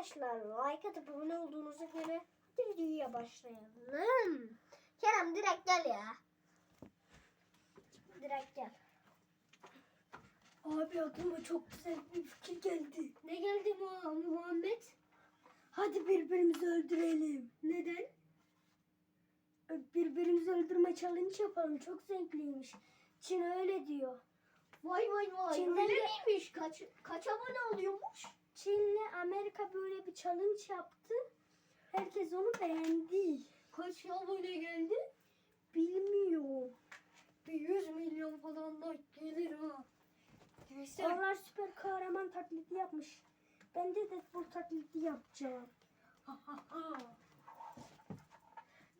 Arkadaşlar like atıp abone olduğunuza göre hadi videoya başlayalım. Kerem direkt gel ya. Direkt gel. Abi aklıma çok güzel bir fikir geldi. Ne geldi Mu- Muhammed? Hadi birbirimizi öldürelim. Neden? Birbirimizi öldürme challenge yapalım. Çok zevkliymiş. Çin öyle diyor. Vay vay vay. Çin'den Öyle miymiş? Kaç, kaç abone oluyormuş? Çin'le Amerika böyle bir challenge yaptı. Herkes onu beğendi. Kaç abone geldi? Bilmiyor. Bir 100 milyon falan da gelir ha. Neyse. Onlar süper kahraman taklidi yapmış. Ben de Deadpool taklidi yapacağım.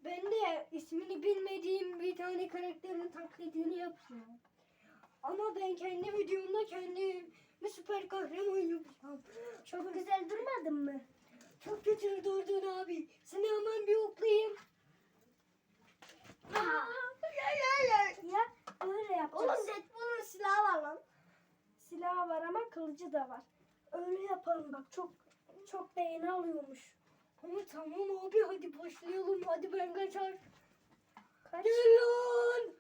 Ben de ismini bilmediğim bir tane karakterin taklidini yapacağım. Ama ben kendi videomda kendimi süper kahraman yapacağım. Çok güzel durmadın mı? Çok kötü durdun abi. Seni hemen bir oklayayım. Aa. Ya ya ya. Ya öyle yapacağız. Oğlum Deadpool'un silahı var lan. Silahı var ama kılıcı da var. Öyle yapalım bak çok çok beğeni alıyormuş. Ama tamam abi hadi başlayalım. Hadi ben kaçar. Kaç? Gel lan.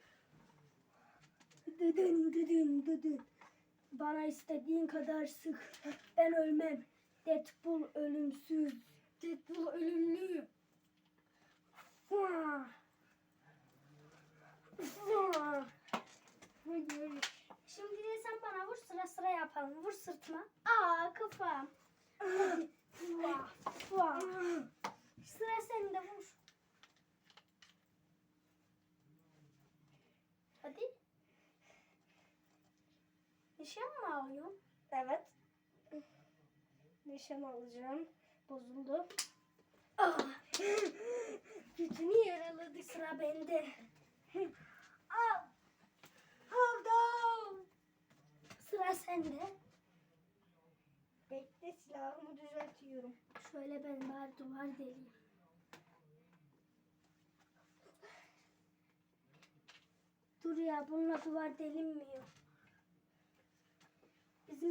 Dıdın dıdın dıdın. Bana istediğin kadar sık. Ben ölmem. Deadpool ölümsüz. Deadpool ölümlü. Hadi hadi. Şimdi de sen bana vur sıra sıra yapalım. Vur sırtıma. Aa kafam. Hadi. Fua. Fua. Sıra sende vur. Hadi. Nişan mı alıyorsun? Evet. Nişan alacağım. Bozuldu. Ah. Götünü yaraladı. Sıra bende. Al. Al down. Sıra sende. Bekle silahımı düzeltiyorum. Şöyle ben bari duvar deleyim. Dur ya bununla duvar delinmiyor.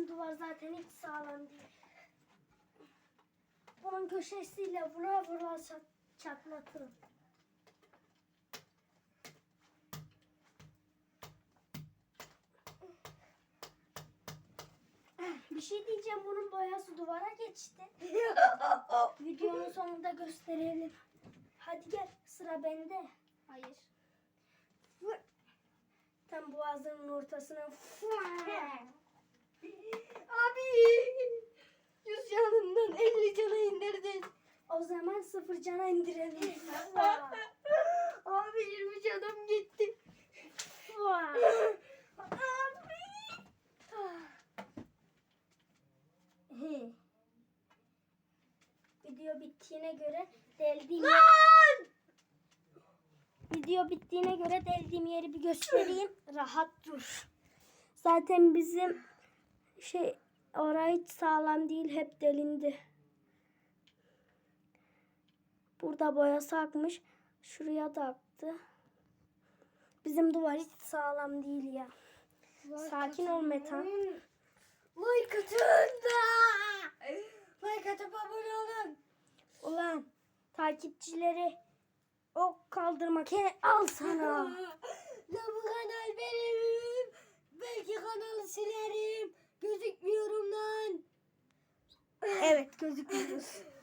Duvar zaten hiç sağlam değil. Bunun köşesiyle vura vura çat- çatlatırım. Bir şey diyeceğim bunun boyası duvara geçti. Videonun sonunda gösterelim. Hadi gel sıra bende. Hayır. Tam boğazının ortasına. 50 cana indirdin. O zaman sıfır cana indirelim. Abi 20 canım gitti. Abi. Video bittiğine göre deldiğim Lan! video bittiğine göre deldiğim yeri bir göstereyim. Rahat dur. Zaten bizim şey orayı sağlam değil hep delindi. Burada boyası akmış. Şuraya da aktı. Bizim duvar hiç sağlam değil ya. Sakin ol Metan. Like atın da. Like atıp abone olun. Ulan takipçileri ok kaldırmak he, al sana. La bu kanal benim. Belki kanalı silerim. Gözükmüyorum lan. evet gözüküyoruz.